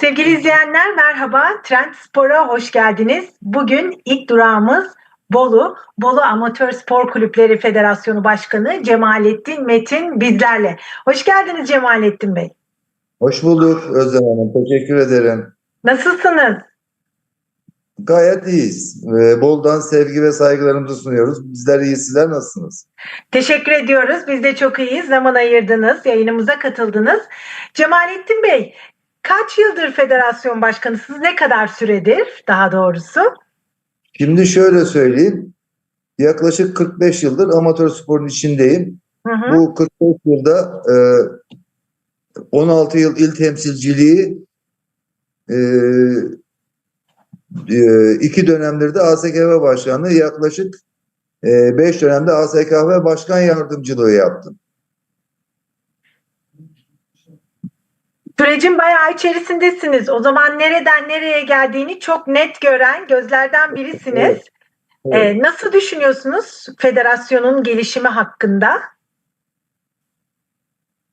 Sevgili izleyenler merhaba. Trend Spor'a hoş geldiniz. Bugün ilk durağımız Bolu. Bolu Amatör Spor Kulüpleri Federasyonu Başkanı Cemalettin Metin bizlerle. Hoş geldiniz Cemalettin Bey. Hoş bulduk Özlem Hanım. Teşekkür ederim. Nasılsınız? Gayet iyiyiz. Ee, Bol'dan sevgi ve saygılarımızı sunuyoruz. Bizler iyi, sizler nasılsınız? Teşekkür ediyoruz. Biz de çok iyiyiz. Zaman ayırdınız, yayınımıza katıldınız. Cemalettin Bey, kaç yıldır federasyon başkanısınız? Ne kadar süredir daha doğrusu? Şimdi şöyle söyleyeyim. Yaklaşık 45 yıldır amatör sporun içindeyim. Hı hı. Bu 45 yılda e, 16 yıl il temsilciliği e, e, iki dönemdir de ASKV başkanlığı yaklaşık 5 dönemde ASKV başkan yardımcılığı yaptım. Sürecin bayağı içerisindesiniz. O zaman nereden nereye geldiğini çok net gören gözlerden birisiniz. Evet. Evet. Ee, nasıl düşünüyorsunuz federasyonun gelişimi hakkında?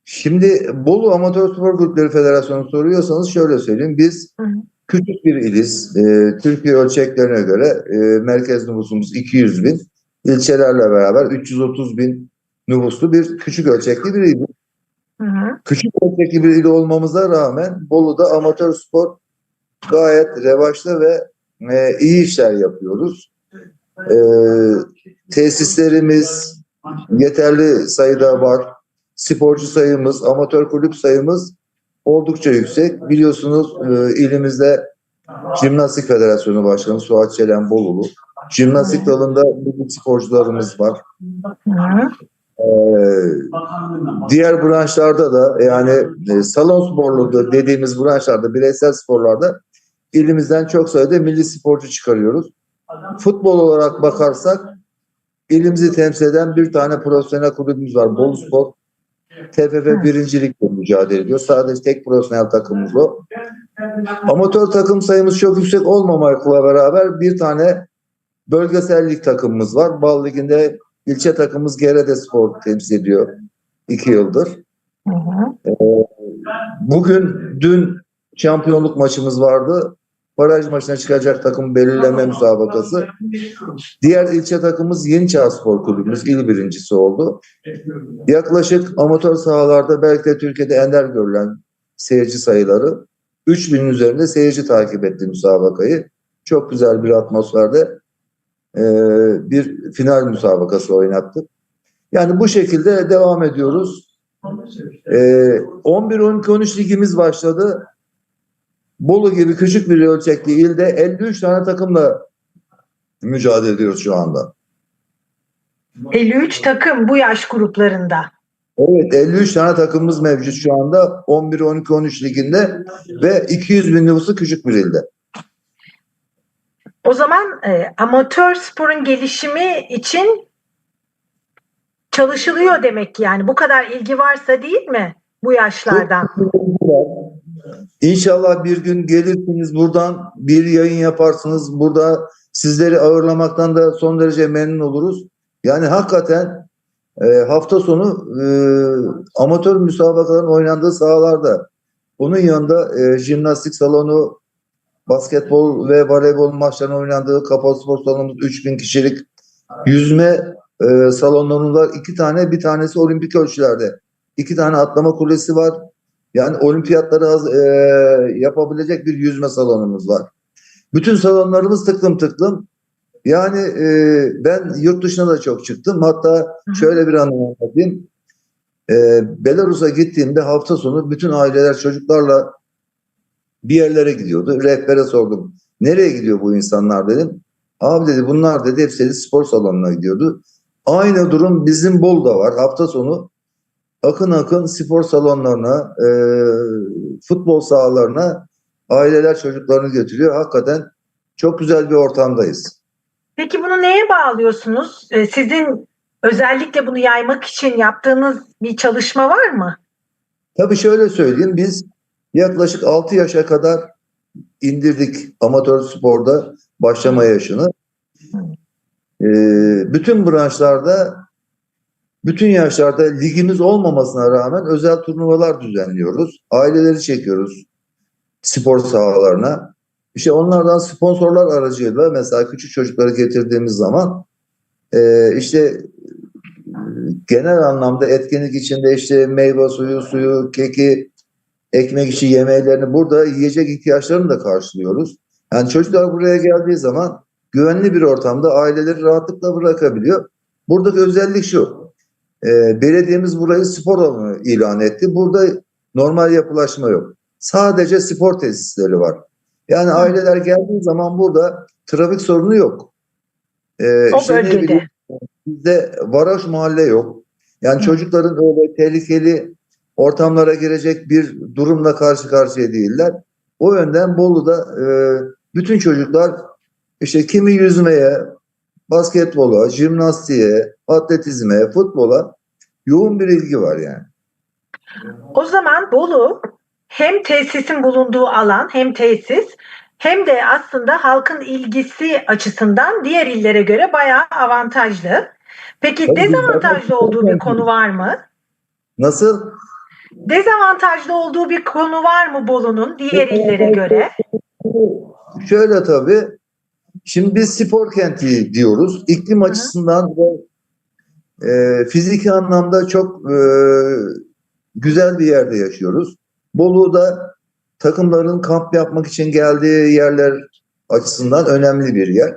Şimdi Bolu Amatör Spor Kulüpleri Federasyonu soruyorsanız şöyle söyleyeyim. Biz Hı hı. küçük bir iliz. Ee, Türkiye ölçeklerine göre e, merkez nüfusumuz 200 bin. İlçelerle beraber 330 bin nüfuslu bir küçük ölçekli bir il. Hı hı. Küçük ölçekli bir il olmamıza rağmen Bolu'da amatör spor gayet revaçta ve e, iyi işler yapıyoruz. E, tesislerimiz yeterli sayıda var. Sporcu sayımız, amatör kulüp sayımız oldukça yüksek. Biliyorsunuz e, ilimizde Jimnastik Federasyonu Başkanı Suat Çelen Bolulu. Jimnastik dalında milli sporcularımız var. Hı diğer branşlarda da yani e, salon sporlu da dediğimiz branşlarda bireysel sporlarda ilimizden çok sayıda milli sporcu çıkarıyoruz. Futbol olarak bakarsak ilimizi temsil eden bir tane profesyonel kulübümüz var. Bolu Spor. TFF birincilikle mücadele ediyor. Sadece tek profesyonel takımımız o. Amatör takım sayımız çok yüksek olmamakla beraber bir tane bölgesel lig takımımız var. Bal Ligi'nde ilçe takımımız Gerede Spor temsil ediyor. iki yıldır. Hı hı. Bugün, dün şampiyonluk maçımız vardı. Baraj maçına çıkacak takım belirleme müsabakası. Diğer ilçe takımımız Yeniçağ Spor Kulübümüz il birincisi oldu. Yaklaşık amatör sahalarda belki de Türkiye'de ender görülen seyirci sayıları 3000'in üzerinde seyirci takip etti müsabakayı. Çok güzel bir atmosferde e, bir final müsabakası oynattık. Yani bu şekilde devam ediyoruz. E, 11-12-13 ligimiz başladı. Bolu gibi küçük bir ölçekli ilde 53 tane takımla mücadele ediyoruz şu anda. 53 takım bu yaş gruplarında. Evet 53 tane takımımız mevcut şu anda 11-12-13 liginde ve 200 bin nüfusu küçük bir ilde. O zaman e, amatör sporun gelişimi için çalışılıyor demek yani bu kadar ilgi varsa değil mi bu yaşlardan? İnşallah bir gün gelirsiniz buradan bir yayın yaparsınız. Burada sizleri ağırlamaktan da son derece memnun oluruz. Yani hakikaten e, hafta sonu e, amatör müsabakaların oynandığı sahalarda bunun yanında e, jimnastik salonu, basketbol ve voleybol maçlarının oynandığı kapalı spor salonumuz 3000 kişilik yüzme e, salonlarımız var. iki tane bir tanesi olimpik ölçülerde. iki tane atlama kulesi var. Yani olimpiyatları e, yapabilecek bir yüzme salonumuz var. Bütün salonlarımız tıklım tıklım. Yani e, ben yurt dışına da çok çıktım. Hatta şöyle bir anı anlatayım. E, Belarus'a gittiğimde hafta sonu bütün aileler çocuklarla bir yerlere gidiyordu. Rehbere sordum. Nereye gidiyor bu insanlar dedim. Abi dedi bunlar dedi hepsi dedi, spor salonuna gidiyordu. Aynı durum bizim Bolu'da var. Hafta sonu akın akın spor salonlarına, e, futbol sahalarına aileler çocuklarını götürüyor. Hakikaten çok güzel bir ortamdayız. Peki bunu neye bağlıyorsunuz? E, sizin özellikle bunu yaymak için yaptığınız bir çalışma var mı? Tabii şöyle söyleyeyim biz yaklaşık 6 yaşa kadar indirdik amatör sporda başlama yaşını. Ee, bütün branşlarda bütün yaşlarda ligimiz olmamasına rağmen özel turnuvalar düzenliyoruz. Aileleri çekiyoruz. spor sahalarına. İşte onlardan sponsorlar aracıyla mesela küçük çocukları getirdiğimiz zaman e, işte e, genel anlamda etkinlik içinde işte meyve suyu, suyu, keki, ekmek işi yemeklerini burada yiyecek ihtiyaçlarını da karşılıyoruz. Yani çocuklar buraya geldiği zaman güvenli bir ortamda aileleri rahatlıkla bırakabiliyor. Buradaki özellik şu. E, belediyemiz burayı spor alanı ilan etti. Burada normal yapılaşma yok. Sadece spor tesisleri var. Yani aileler geldiği zaman burada trafik sorunu yok. E, O işte bölgede. bileyim, Bizde varoş mahalle yok. Yani Hı. çocukların öyle tehlikeli ortamlara girecek bir durumla karşı karşıya değiller. O yönden Bolu'da e, bütün çocuklar işte kimi yüzmeye, basketbola, jimnastiğe, atletizme, futbola yoğun bir ilgi var yani. O zaman Bolu hem tesisin bulunduğu alan hem tesis hem de aslında halkın ilgisi açısından diğer illere göre bayağı avantajlı. Peki Tabii dezavantajlı olduğu bir konu var mı? Nasıl? Dezavantajlı olduğu bir konu var mı Bolu'nun diğer illere göre? Şöyle tabii. Şimdi biz spor kenti diyoruz. İklim Hı açısından ve e, fiziki anlamda çok e, güzel bir yerde yaşıyoruz. Bolu'da takımların kamp yapmak için geldiği yerler açısından önemli bir yer.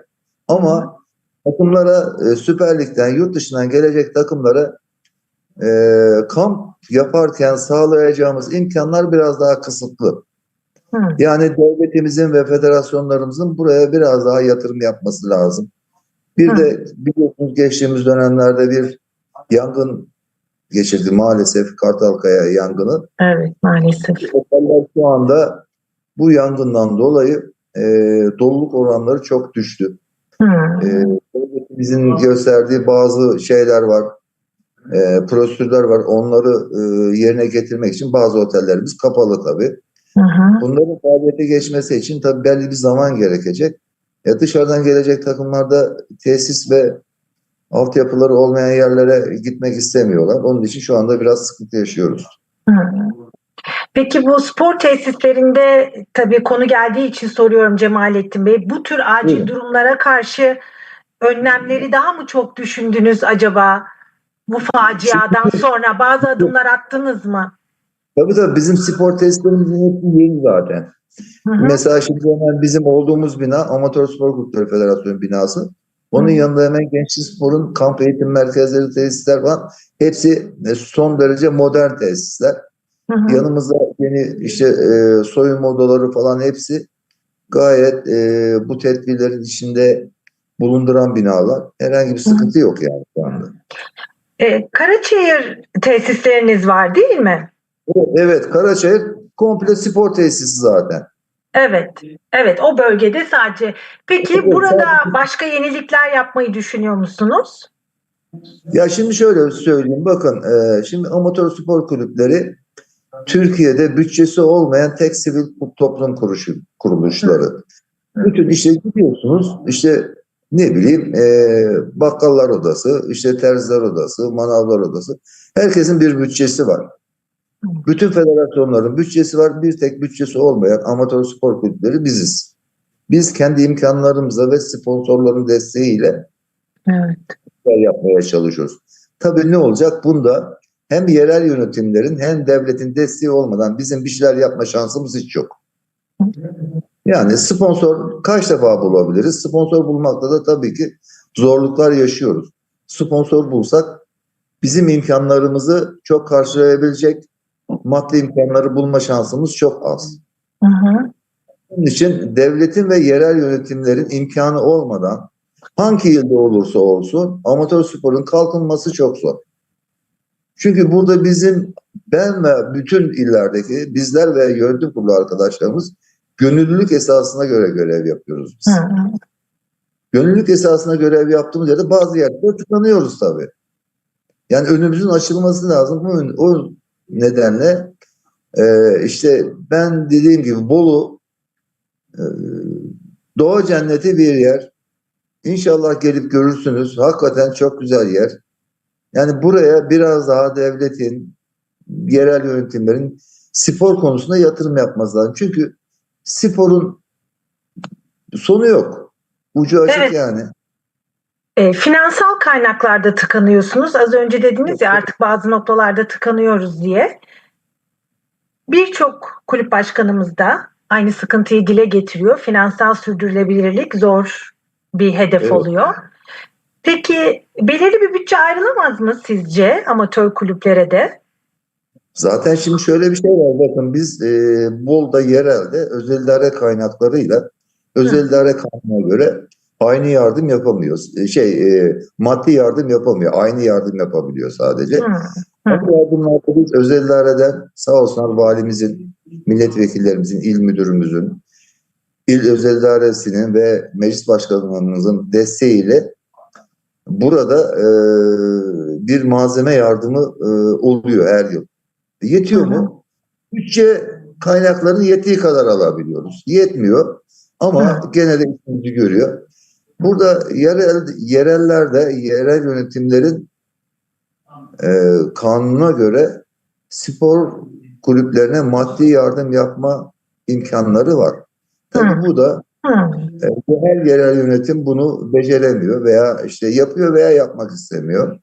Ama takımlara e, Süper Lig'den, yurt dışından gelecek takımlara e, kamp yaparken sağlayacağımız imkanlar biraz daha kısıtlı. Hı. Yani devletimizin ve federasyonlarımızın buraya biraz daha yatırım yapması lazım. Bir Hı. de biliyorsunuz geçtiğimiz dönemlerde bir yangın geçirdi maalesef Kartalkaya yangını. Evet maalesef. Oteller şu anda bu yangından dolayı e, doluluk oranları çok düştü. Hı. E, devletimizin gösterdiği bazı şeyler var, e, prosedürler var. Onları e, yerine getirmek için bazı otellerimiz kapalı tabii. Hı hı. Bunların faaliyete geçmesi için tabii belli bir zaman gerekecek. Ya dışarıdan gelecek takımlarda tesis ve altyapıları olmayan yerlere gitmek istemiyorlar. Onun için şu anda biraz sıkıntı yaşıyoruz. Hı. Peki bu spor tesislerinde tabii konu geldiği için soruyorum Cemalettin Bey. Bu tür acil Buyurun. durumlara karşı önlemleri daha mı çok düşündünüz acaba? Bu faciadan sonra bazı adımlar attınız mı? Tabii tabii bizim spor tesislerimizin hepsi yeni zaten. Hı hı. Mesela şimdi hemen bizim olduğumuz bina Amatör Spor Kulüpleri Federasyonu binası. Onun Hı. yanında hemen Gençlik Spor'un kamp eğitim merkezleri, tesisler var. Hepsi e, son derece modern tesisler. Hı hı. Yanımızda yeni işte e, soyunma odaları falan hepsi gayet e, bu tedbirlerin içinde bulunduran binalar. Herhangi bir sıkıntı yok yani şu anda. E, Karaçayır tesisleriniz var değil mi? Evet Karaçayır komple spor tesisi zaten. Evet. Evet o bölgede sadece. Peki Evet, burada sadece- başka yenilikler yapmayı düşünüyor musunuz? Ya şimdi şöyle söyleyeyim bakın e, şimdi amatör spor kulüpleri Türkiye'de bütçesi olmayan tek sivil toplum kuruluşları. Hı. Bütün işte gidiyorsunuz işte ne bileyim e, bakkallar odası, işte terziler odası, manavlar odası. Herkesin bir bütçesi var. Bütün federasyonların bütçesi var. Bir tek bütçesi olmayan amatör spor kulüpleri biziz. Biz kendi imkanlarımızla ve sponsorların desteğiyle Evet. yapmaya çalışıyoruz. Tabii ne olacak? Bunda hem yerel yönetimlerin hem devletin desteği olmadan bizim bir şeyler yapma şansımız hiç yok. Yani sponsor kaç defa bulabiliriz? Sponsor bulmakta da tabii ki zorluklar yaşıyoruz. Sponsor bulsak bizim imkanlarımızı çok karşılayabilecek maddi imkanları bulma şansımız çok az. Hı hı. Bunun için devletin ve yerel yönetimlerin imkanı olmadan hangi ilde olursa olsun amatör sporun kalkınması çok zor. Çünkü burada bizim ben ve bütün illerdeki bizler ve yönetim kurulu arkadaşlarımız gönüllülük esasına göre görev yapıyoruz biz. Hı. Gönüllülük esasına görev yaptığımız yerde bazı yerlerde tıkanıyoruz tabii. Yani önümüzün açılması lazım. O, o nedenle e, işte ben dediğim gibi Bolu e, doğa cenneti bir yer. İnşallah gelip görürsünüz. Hakikaten çok güzel yer. Yani buraya biraz daha devletin, yerel yönetimlerin spor konusunda yatırım yapması lazım. Çünkü sporun sonu yok. Ucu açık Evet. yani. E, finansal kaynaklarda tıkanıyorsunuz. Az önce dediniz ya artık bazı noktalarda tıkanıyoruz diye. Birçok kulüp başkanımız da aynı sıkıntıyı dile getiriyor. Finansal sürdürülebilirlik zor bir hedef Evet. oluyor. Peki belirli bir bütçe ayrılamaz mı sizce amatör kulüplere de? Zaten şimdi şöyle bir şey var. Bakın biz e, Bol'da yerelde özel idare kaynaklarıyla özel idare kanuna göre aynı yardım yapamıyoruz. E, şey e, maddi yardım yapamıyor. Aynı yardım yapabiliyor sadece. Hı. Bu yardımlarda biz özel idareden sağ olsunlar valimizin, milletvekillerimizin, il müdürümüzün, il özel idaresinin ve meclis başkanlarımızın desteğiyle burada e, bir malzeme yardımı e, oluyor her yıl. Yetiyor mu? Bütçe kaynaklarını yettiği kadar alabiliyoruz. Yetmiyor ama Hı. gene de işimizi görüyor. Burada yerel, yerellerde yerel yönetimlerin e, kanuna göre spor kulüplerine maddi yardım yapma imkanları var. Tabii bu da e, her yerel yönetim bunu beceremiyor veya işte yapıyor veya yapmak istemiyor.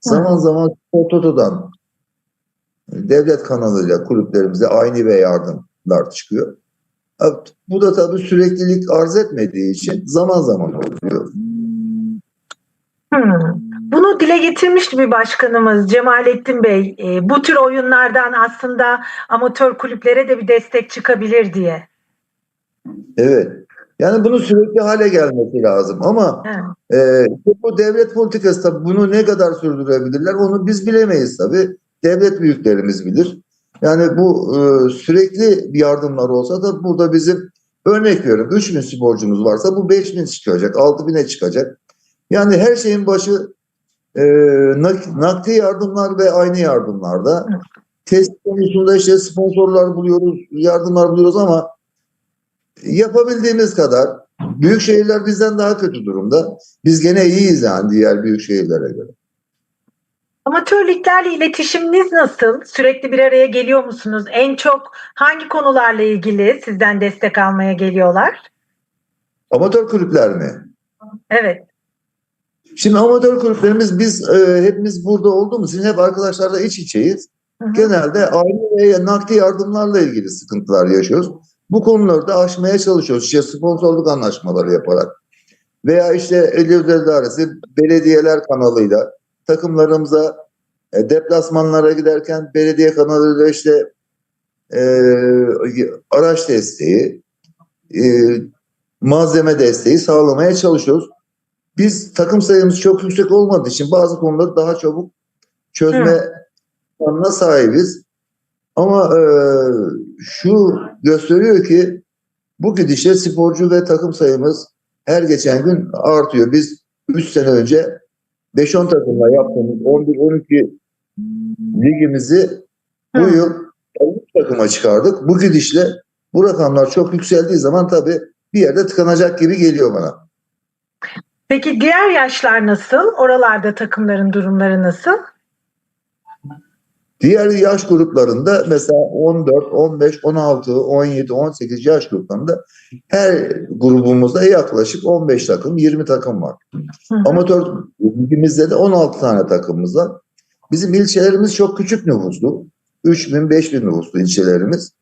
Zaman zaman Toto'dan devlet kanalıyla kulüplerimize aynı ve yardımlar çıkıyor. Bu da tabii süreklilik arz etmediği için zaman zaman oluyor. Hmm. Bunu dile getirmişti bir başkanımız Cemalettin Bey. E, bu tür oyunlardan aslında amatör kulüplere de bir destek çıkabilir diye. Evet. Yani bunu sürekli hale gelmesi lazım ama Evet. e, bu devlet politikası tabii bunu ne kadar sürdürebilirler onu biz bilemeyiz tabii. Devlet büyüklerimiz bilir. Yani bu e, sürekli yardımlar olsa da burada bizim örnek veriyorum 3000 sporcumuz varsa bu 5000 çıkacak, 6000'e çıkacak. Yani her şeyin başı e, nak- nakdi yardımlar ve aynı yardımlarda. Test konusunda işte sponsorlar buluyoruz, yardımlar buluyoruz ama yapabildiğimiz kadar büyük şehirler bizden daha kötü durumda. Biz gene iyiyiz yani diğer büyük şehirlere göre. Amatör liglerle iletişiminiz nasıl? Sürekli bir araya geliyor musunuz? En çok hangi konularla ilgili sizden destek almaya geliyorlar? Amatör kulüpler mi? Evet. Şimdi amatör kulüplerimiz biz e, hepimiz burada olduğumuz için hep arkadaşlarla iç içeyiz. Hı hı. Genelde aynı ve nakdi yardımlarla ilgili sıkıntılar yaşıyoruz. Bu konuları da aşmaya çalışıyoruz. İşte sponsorluk anlaşmaları yaparak veya işte el özel idaresi belediyeler kanalıyla takımlarımıza e, deplasmanlara giderken belediye kanalıyla işte e, araç desteği, e, malzeme desteği sağlamaya çalışıyoruz. Biz takım sayımız çok yüksek olmadığı için bazı konuları daha çabuk çözme imkanına sahibiz. Ama e, şu gösteriyor ki bu gidişle sporcu ve takım sayımız her geçen gün artıyor. Biz 3 sene önce 5-10 takımla yaptığımız 11-12 ligimizi bu yıl 13 takıma çıkardık. Bu gidişle bu rakamlar çok yükseldiği zaman tabii bir yerde tıkanacak gibi geliyor bana. Peki diğer yaşlar nasıl? Oralarda takımların durumları nasıl? Diğer yaş gruplarında mesela 14, 15, 16, 17, 18 yaş gruplarında her grubumuzda yaklaşık 15 takım, 20 takım var. Amatör ligimizde de 16 tane takımımız var. Bizim ilçelerimiz çok küçük nüfuslu. 3000, 5000 nüfuslu ilçelerimiz.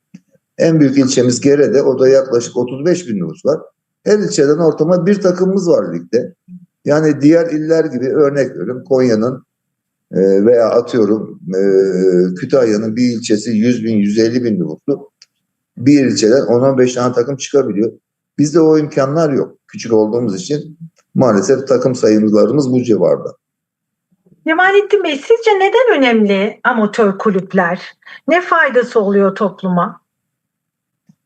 En büyük ilçemiz Gere'de. O da yaklaşık 35 bin nüfus var. Her ilçeden ortama bir takımımız var ligde. Yani diğer iller gibi örnek veriyorum Konya'nın e, veya atıyorum e, Kütahya'nın bir ilçesi 100 bin, 150 bin nüfuslu. Bir ilçeden 10-15 tane takım çıkabiliyor. Bizde o imkanlar yok. Küçük olduğumuz için maalesef takım sayımlarımız bu civarda. Cemalettin Bey sizce neden önemli amatör kulüpler? Ne faydası oluyor topluma?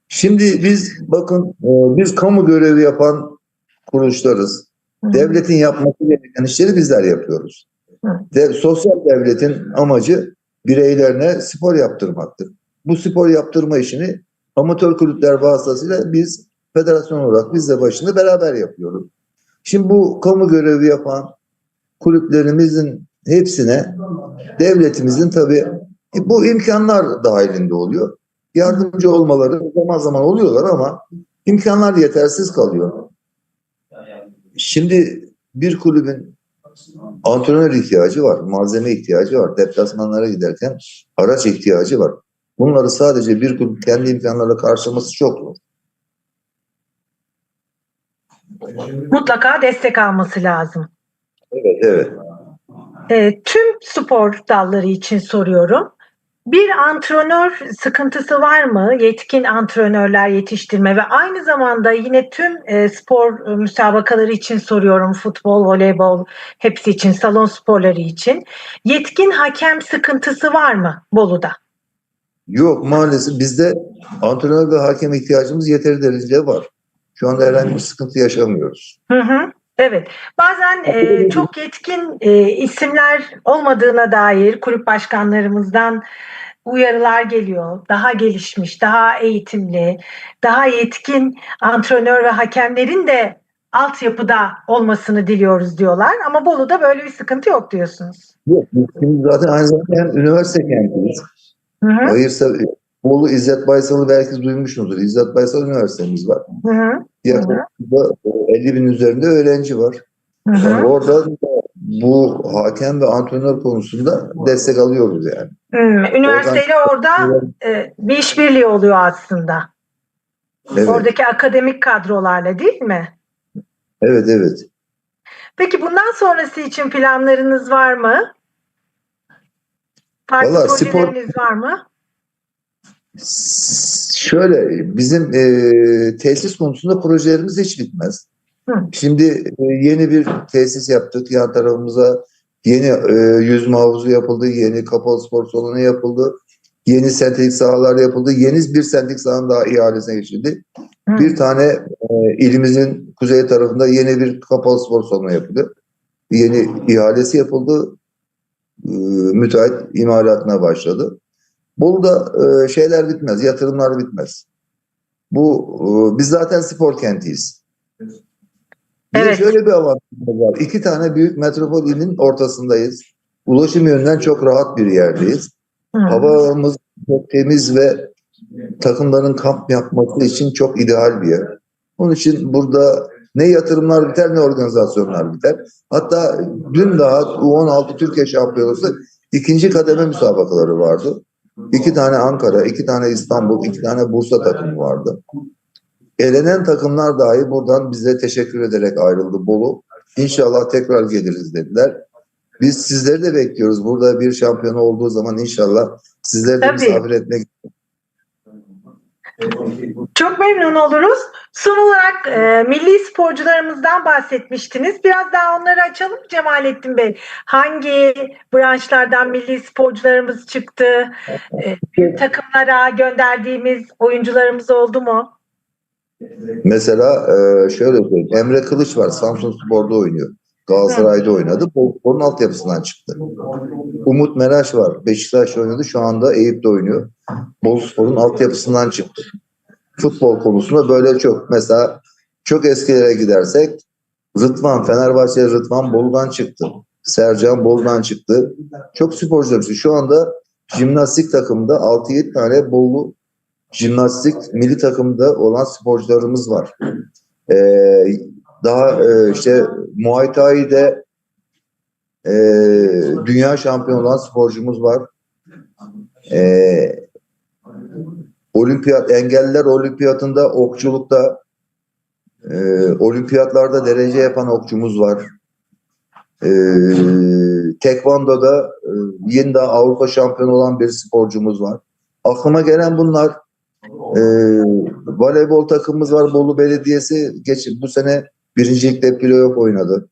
Şimdi biz bakın e, biz kamu görevi yapan kuruluşlarız. Hı. Devletin yapması gereken işleri bizler yapıyoruz. Hı. De, sosyal devletin amacı bireylerine spor yaptırmaktır. Bu spor yaptırma işini amatör kulüpler vasıtasıyla biz federasyon olarak biz de başında beraber yapıyoruz. Şimdi bu kamu görevi yapan kulüplerimizin hepsine devletimizin tabii bu imkanlar dahilinde oluyor. Yardımcı olmaları zaman zaman oluyorlar ama imkanlar yetersiz kalıyor. Şimdi bir kulübün antrenör ihtiyacı var, malzeme ihtiyacı var, deplasmanlara giderken araç ihtiyacı var. Bunları sadece bir kulüp kendi imkanlarıyla karşılaması çok zor. Mutlaka destek alması lazım. Evet, evet. E, tüm spor dalları için soruyorum. Bir antrenör sıkıntısı var mı? Yetkin antrenörler yetiştirme ve aynı zamanda yine tüm e, spor e, müsabakaları için soruyorum. Futbol, voleybol hepsi için, salon sporları için. Yetkin hakem sıkıntısı var mı Bolu'da? Yok maalesef bizde antrenör ve hakem ihtiyacımız yeteri derecede var. Şu anda herhangi bir sıkıntı yaşamıyoruz. Hı hı. Evet. Bazen e, çok yetkin e, isimler olmadığına dair kulüp başkanlarımızdan uyarılar geliyor. Daha gelişmiş, daha eğitimli, daha yetkin antrenör ve hakemlerin de altyapıda olmasını diliyoruz diyorlar. Ama Bolu'da böyle bir sıkıntı yok diyorsunuz. Yok, şimdi zaten aynı zamanda hem üniversite kentiyiz. Hı hı. Hayırsa Bolu İzzet Baysal'ı belki duymuşsunuzdur. İzzet Baysal Üniversitemiz var. Hı hı. Yaklaşık da 50 bin üzerinde öğrenci var. Hı hı. Yani orada bu hakem ve antrenör konusunda destek alıyoruz yani. Hmm, Üniversiteyle orada e, bir işbirliği oluyor aslında. Evet, Oradaki akademik kadrolarla değil mi? evet, evet. Peki bundan sonrası için planlarınız var mı? Farklı Vallahi spor- var mı? Şöyle bizim e, tesis konusunda projelerimiz hiç bitmez. Hı. Şimdi e, yeni bir tesis yaptık. Yan tarafımıza yeni e, yüzme havuzu yapıldı. Yeni kapalı spor salonu yapıldı. Yeni sentetik sahalar yapıldı. Yeni bir sentetik sahanın daha ihalesine geçildi. Hı. Bir tane e, ilimizin kuzey tarafında yeni bir kapalı spor salonu yapıldı. Yeni ihalesi yapıldı. E, müteahhit imalatına başladı. Bolu'da e, şeyler bitmez, yatırımlar bitmez. Bu e, biz zaten spor kentiyiz. Bir Evet. şöyle bir avantajımız var. İki tane büyük metropol ilin ortasındayız. Ulaşım yönünden çok rahat bir yerdeyiz. Havamız çok temiz ve takımların kamp yapması için çok ideal bir yer. Onun için burada ne yatırımlar biter ne organizasyonlar biter. Hatta dün daha U16 Türkiye Şampiyonası ikinci kademe müsabakaları vardı. İki tane Ankara, iki tane İstanbul, iki tane Bursa takımı vardı. Elenen takımlar dahi buradan bize teşekkür ederek ayrıldı Bolu. İnşallah tekrar geliriz dediler. Biz sizleri de bekliyoruz. Burada bir şampiyon olduğu zaman inşallah sizleri de Tabii. misafir etmek Çok memnun oluruz. Son olarak e, milli sporcularımızdan bahsetmiştiniz. Biraz daha onları açalım Cemalettin Bey. Hangi branşlardan milli sporcularımız çıktı? E, takımlara gönderdiğimiz oyuncularımız oldu mu? Mesela e, şöyle söyleyeyim. Emre Kılıç var. Samsun Spor'da oynuyor. Galatasaray'da oynadı. Onun altyapısından çıktı. Umut Meraş var. Beşiktaş'ta oynadı. Şu anda Eyüp'te oynuyor. Bol Spor'un altyapısından çıktı. Futbol konusunda böyle çok. Mesela çok eskilere gidersek Rıdvan, Fenerbahçe Rıdvan Bolu'dan çıktı. Sercan Bolu'dan çıktı. Çok sporcular. Şu anda jimnastik takımda 6-7 tane Bolu jimnastik milli takımda olan sporcularımız var. Ee, daha e, işte Muay Thai'de e, dünya şampiyonu olan sporcumuz var. Ee, olimpiyat engelliler olimpiyatında okçulukta e, olimpiyatlarda derece yapan okçumuz var. E, tekvando'da e, yeni daha Avrupa şampiyonu olan bir sporcumuz var. Aklıma gelen bunlar. E, voleybol takımımız var. Bolu Belediyesi geç, bu sene birincilikte playoff oynadı.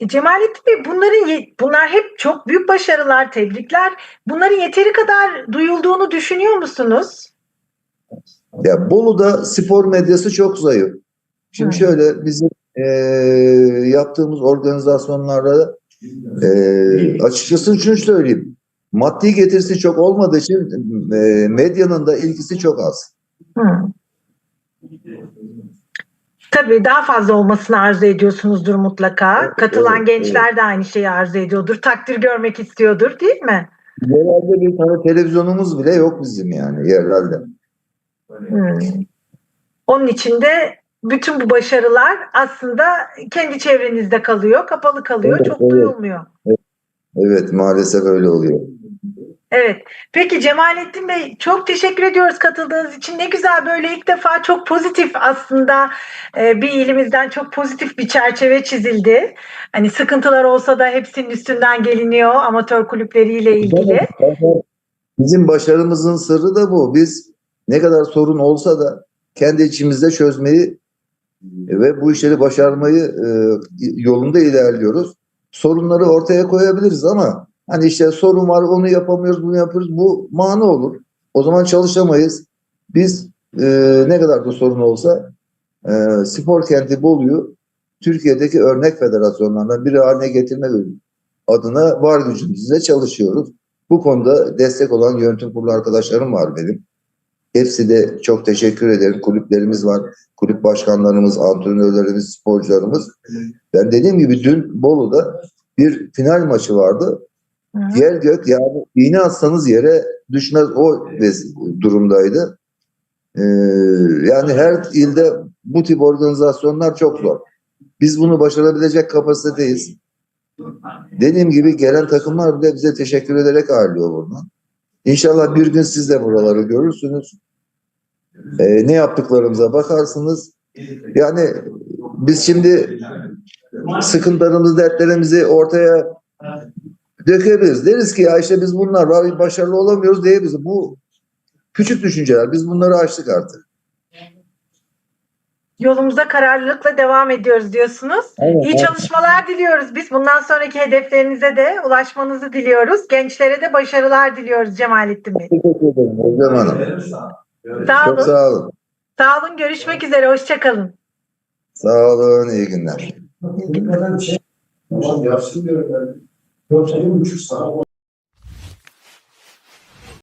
E, Cemalettin Bey bunların bunlar hep çok büyük başarılar, tebrikler. Bunların yeteri kadar duyulduğunu düşünüyor musunuz? Ya Bolu'da spor medyası çok zayıf. Şimdi Hı. şöyle bizim e, yaptığımız organizasyonlarda e, açıkçası şunu söyleyeyim. Maddi getirisi çok olmadığı için e, medyanın da ilgisi çok az. Hı. Tabii daha fazla olmasını arzu ediyorsunuzdur mutlaka. Evet, Katılan evet, gençler de aynı şeyi arzu ediyordur. Takdir görmek istiyordur değil mi? Yerelde bir tane televizyonumuz bile yok bizim yani yerelde. Hmm. Onun için de bütün bu başarılar aslında kendi çevrenizde kalıyor, kapalı kalıyor, Evet, çok evet. duyulmuyor. Evet maalesef öyle oluyor. Evet. Peki Cemalettin Bey çok teşekkür ediyoruz katıldığınız için. Ne güzel böyle ilk defa çok pozitif aslında e, bir ilimizden çok pozitif bir çerçeve çizildi. Hani sıkıntılar olsa da hepsinin üstünden geliniyor amatör kulüpleriyle ilgili. Bizim başarımızın sırrı da bu. Biz ne kadar sorun olsa da kendi içimizde çözmeyi ve bu işleri başarmayı e, yolunda ilerliyoruz. Sorunları ortaya koyabiliriz ama hani işte sorun var onu yapamıyoruz bunu yapıyoruz bu mani olur. O zaman çalışamayız. Biz e, ne kadar da sorun olsa e, spor kenti Bolu'yu Türkiye'deki örnek federasyonlardan biri haline getirmek adına var gücümüzle çalışıyoruz. Bu konuda destek olan yönetim kurulu arkadaşlarım var benim. Hepsi de çok teşekkür ederim. Kulüplerimiz var. Kulüp başkanlarımız, antrenörlerimiz, sporcularımız. Ben dediğim gibi dün Bolu'da bir final maçı vardı. Hı hı. Yer gök yani iğne atsanız yere düşmez o durumdaydı. Ee, yani her ilde bu tip organizasyonlar çok zor. Biz bunu başarabilecek kapasitedeyiz. Dediğim gibi gelen takımlar bile bize teşekkür ederek ağırlıyor buradan. İnşallah bir gün siz de buraları görürsünüz. Ee, ne yaptıklarımıza bakarsınız. Yani biz şimdi sıkıntılarımızı, dertlerimizi ortaya dökebiliriz. Deriz ki ya işte biz bunlar var, başarılı olamıyoruz diyebiliriz. Bu küçük düşünceler. Biz bunları açtık artık. Yolumuza kararlılıkla devam ediyoruz diyorsunuz. İyi çalışmalar diliyoruz biz. Bundan sonraki hedeflerinize de ulaşmanızı diliyoruz. Gençlere de başarılar diliyoruz Cemalettin Bey. Teşekkür ederim Özlem Hanım. Sağ Çok olun. sağ olun. Sağ olun. Görüşmek üzere. Hoşçakalın. Sağ olun. iyi günler. Yapsın diyorum ben. Yoksa bir buçuk saat